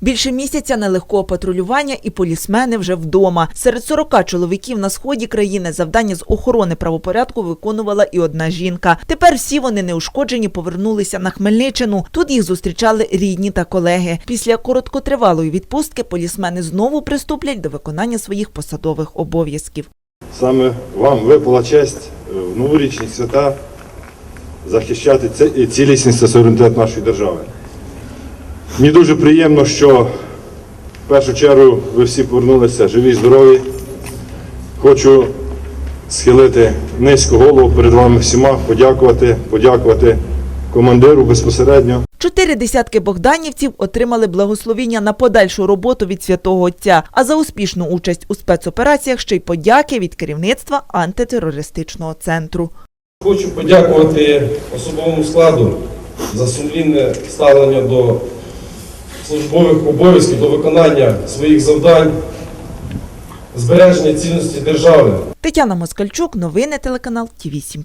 Більше місяця нелегкого патрулювання і полісмени вже вдома. Серед 40 чоловіків на сході країни завдання з охорони правопорядку виконувала і одна жінка. Тепер всі вони неушкоджені повернулися на Хмельниччину. Тут їх зустрічали рідні та колеги. Після короткотривалої відпустки полісмени знову приступлять до виконання своїх посадових обов'язків. Саме вам випала честь е, в новорічні свята захищати цілісність та суверенітет нашої держави. Мені дуже приємно, що в першу чергу ви всі повернулися живі, здорові. Хочу схилити низько голову перед вами всіма, подякувати, подякувати командиру безпосередньо. Чотири десятки богданівців отримали благословіння на подальшу роботу від святого отця, а за успішну участь у спецопераціях ще й подяки від керівництва антитерористичного центру. Хочу подякувати особовому складу за сумлінне ставлення до службових обов'язків, до виконання своїх завдань, збереження цінності держави. Тетяна Москальчук, новини телеканал Ті 7